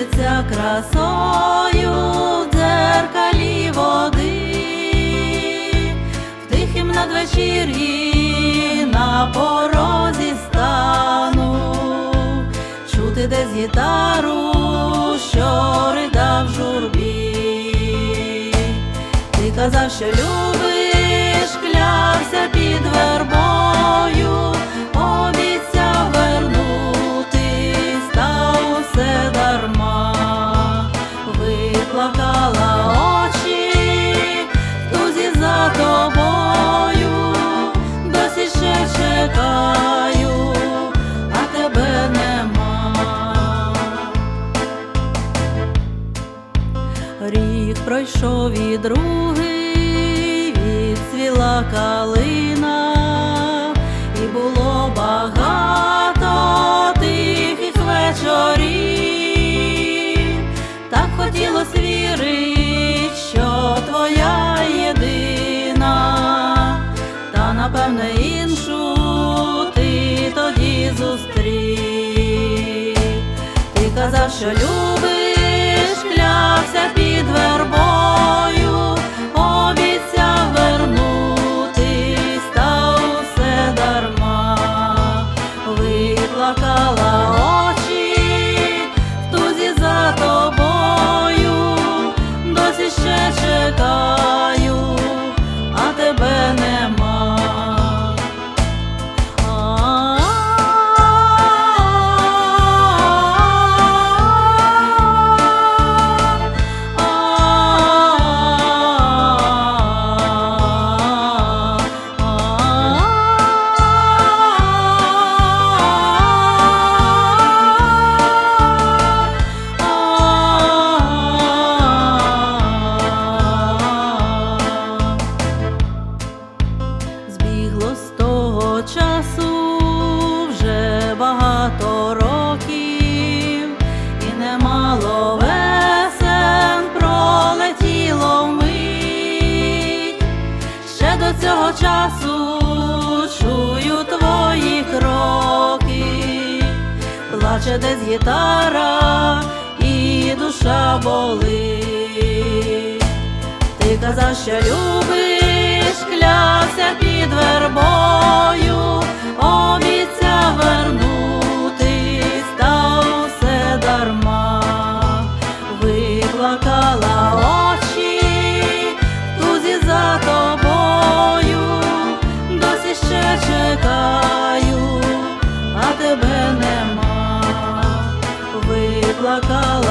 любуюся красою в дзеркалі води, в тихім надвечір'ї на порозі стану, чути десь гітару, що ридав журбі. Ти казав, що любиш, Рік пройшов і другий, відцвіла калина, і було багато тихих вечорів, так хотілось вірить, що твоя єдина, та напевне іншу ти тоді зустрів. Ти казав, що любиш, клявся під вербою, цього часу чую твої кроки, плаче десь гітара і душа болить. Ти казав, що любиш, клявся під вербою, обіця вернутись, виплакала